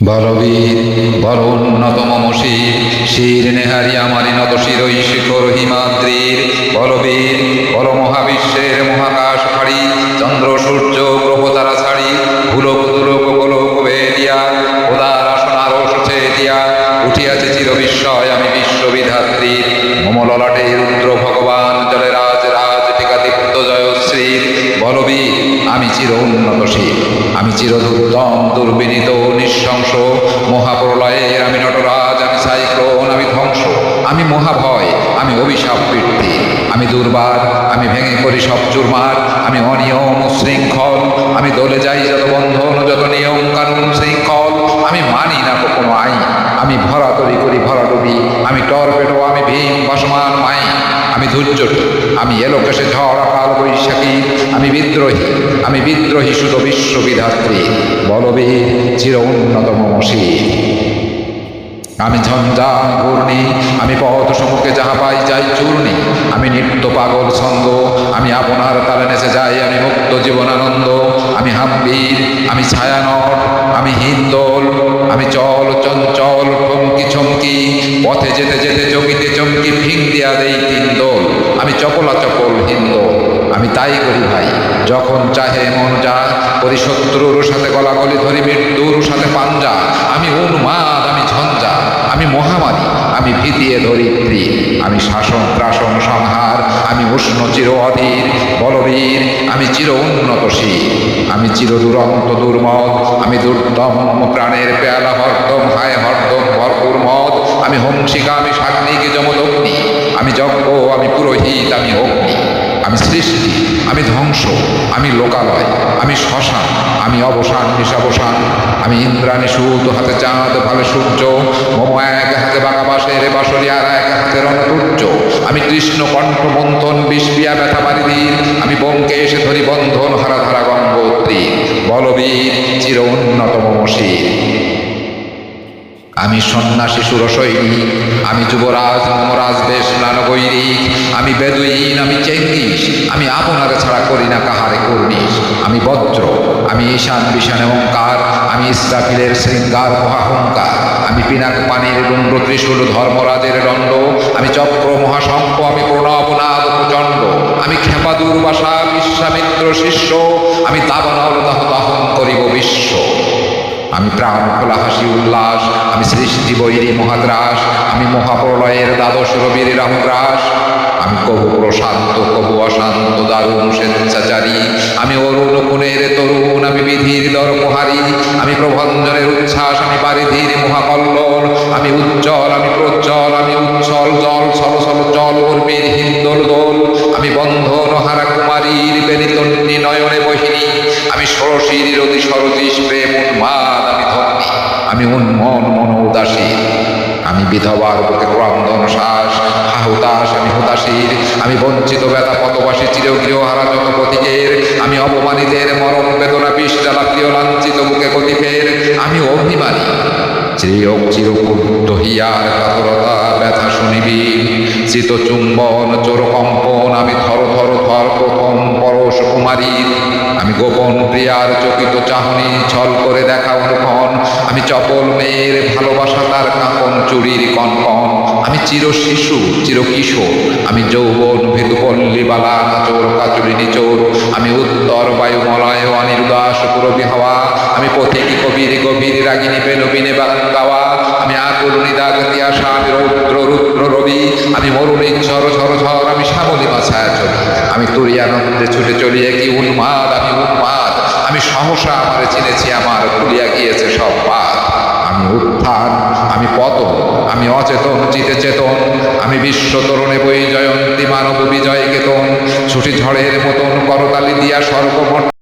বলবীর বড় উন্নতম মশির শির নেহারি আমারি নত শিরই শিখর হিমাদ্রির, বলবীর বল মহাবিশ্বের মহাকাশ ফাড়ি চন্দ্র, সূর্য গ্রহ তারা ছাড়ি, ভুলোক, দুলোক, গোলোক, বেদিয়া ওদার আসনার ওষুধে দিয়া, উঠিয়াছে চির বিস্ময় আমি বিশ্ববিধাত্রীর মমললাটে রুদ্র ভগবান, জলে রাজ রাজ টিকা দীপ্ত জয়শ্রীর, বলবীর, আমি চির উন্নত আমি চির দুর্দম দুর্বিনীত, নিঃশংস মহাপ্রলয়ের আমি নটরাজ, আমি সাইক্লোন, আমি ধ্বংস, আমি মহাভয়, আমি অভিশাপ বৃত্তি আমি দুর্বার, আমি ভেঙে করি সব চুরমার, আমি অনিয়ম শৃঙ্খল, আমি দলে যাই যত বন্ধন যত নিয়ম কানুন শৃঙ্খল, আমি মানি না কোনো আইন, আমি ভরা তরি করি ভরা ডুবি আমি টরপেটো আমি ভীম, ভাসমান আমি দুর্যোগ আমি এলোকেশে ঝড়, আকাল বৈশাখী, আমি বিদ্রোহী আমি বিদ্রোহী শুধু বিশ্ববিধাত্রী বলবীর চির উন্নতম মসির আমি ঝঞ্ঝা ঘূর্ণি, আমি পথ সম্মুখে যাহা পাই যাই চূর্ণি, আমি নিত্য পাগল ছন্দ আমি আপনার তালে নেচে যাই, আমি মুক্ত জীবনানন্দ আমি হাম্বির আমি ছায়ানট, আমি হিন্দোল, আমি চল, চঞ্চল, ঠমকি ছমকি পথে যেতে যেতে চকিতে চমকি ফিং দিয়া দেই তিন আমি চপলা চপল হিন্দোল, আমি তাই করি ভাই, যখন চাহে মন যা করি শত্রুর সাথে গলাগলি ধরি মৃত্যুর সাথে পাঞ্জা। আমি উন্মাদ, আমি ঝঞ্ঝা, আমি মহামারী আমি ভীতিয়ে ধরিত্রী, আমি শাসন ত্রাসন সংহার, আমি উষ্ণ চির অধীর, বলবীর, আমি চির উন্নতশীল, আমি চির দুরন্ত দুর্মদ, আমি দুর্দম প্রাণের পেয়ালা হরদম, হায় হরদম ভরপুর মদ, আমি হংসিকা, আমি সাগ্নিক যমদগ্নি, আমি যজ্ঞ, আমি পুরোহিত, আমি অগ্নি, আমি সৃষ্টি, আমি ধ্বংস, আমি লোকালয়, আমি শ্মশান, আমি অবসান, নিশাবসান, আমি ইন্দ্রাণী সুত হাতে চাঁদ, ভালে সূর্য আর এক আমি কৃষ্ণ কণ্ঠ মন্থন বিষপিয়া ব্যথা মারিদির আমি বঙ্কে এসে ধরি বন্ধন হারা ধারা গঙ্গোত্রী। বলবীর চির উন্নতম মসির আমি সন্ন্যাসী সুরশৈলী আমি যুবরাজ মমরাজ বেশ নানবৈরিক আমি বেদুইন, আমি চেঙ্গিস। আমি আপনার ছাড়া করি না কাহারে কর্নিস আমি বজ্র, আমি ঈশান বিশান ওঙ্কার আমি ইসরাফিলের শৃঙ্গার মহাহংকার আমি পিনাক পানির ত্রিশূল ধর্মরাজের দণ্ড, আমি চক্র মহাশঙ্ক আমি প্রণবনাদ প্রচণ্ড, আমি খেপা দুর্বাসা বিশ্বামিত্র শিষ্য, আমি দাবানল দাহ দহন করিব বিশ্ব। আমি প্রাণ খোলা হাসি উল্লাস, আমি সৃষ্টি বৈরী মহাদ্রাস, আমি মহাপ্রলয়ের দ্বাদশ রবির রামগ্রাস আমি কবু প্রশান্ত, কবু অশান্ত, দারুণ স্বেচ্ছাচারী আমি অরুণ তরুণ, আমি বিধির দর্পহারী, আমি প্রভঞ্জনের উচ্ছ্বাস, আমি পারিধির মহাকল্লোল, আমি উজ্জ্বল, আমি প্রজ্জ্বল, আমি উচ্ছল জল ছল ছল জল উর্মির হিন্দোল দোল, আমি বন্ধন হারা কুমারীর বেনিতন্নি নয়নে বহিনী আমি ষোড়শীর রতি সরজিস প্রেম উন্মাদ, আমি ধন্যী, আমি উন্মন মন উদাসী আমি বিধবার বুকে ক্রন্দন শ্বাস হাহুতাস আমি হুতাশীর, আমি বঞ্চিত ব্যথা পথবাসী চিরগৃহ হারা যত প্রতীকের আমি অপমানিতের মরণ বেদনা বিষ প্রিয় লাঞ্ছিত বুকে গতিফের আমি অভিমানী, চিরক চিরকুদ্ধ হিয়ার কাতরতা ব্যথা শুনিবি চিত চুম্বন, চোর আমি থর থর থর প্রথম পরশ কুমারীর, আমি গোপন প্রিয়ার চকিত চাহনি ছল করে অনুক্ষণ আমি চপল মেয়ের ভালোবাসা তার কাঁপন চুরির কনকন। আমি চির শিশু, চির কিশোর, আমি যৌবন ভেদুপল্লী বালা, নাচোর কাচুরি নিচোর। আমি উত্তর বায়ুমলয় অনির্দাস পুরবি হাওয়া। আমি পথিক কবির গভীর রাগিনী বেনবিনে বাগান গাওয়া। আমি আকুল নিদাগতি আশা, আমি রৌদ্র রুদ্র রবি। আমি মরুণী ঝর ঝর ঝর আমি শ্যামলী মাছায় চলি। আমি তুরিয়ানন্দে ছুটে চলিয়ে কি উন্মাদ, আমি উন্মাদ। আমি সহসা আমার চিনেছি, আমার খুলিয়া গিয়েছে সব পাত আমি উত্থান, আমি পত আমি অচেতন চিতে চেতন আমি বিশ্ব তরুণে বই জয়ন্তী, মানব বিজয় কেতন, ছুটি ঝড়ের মতন করতালি দিয়া সর্বমঠ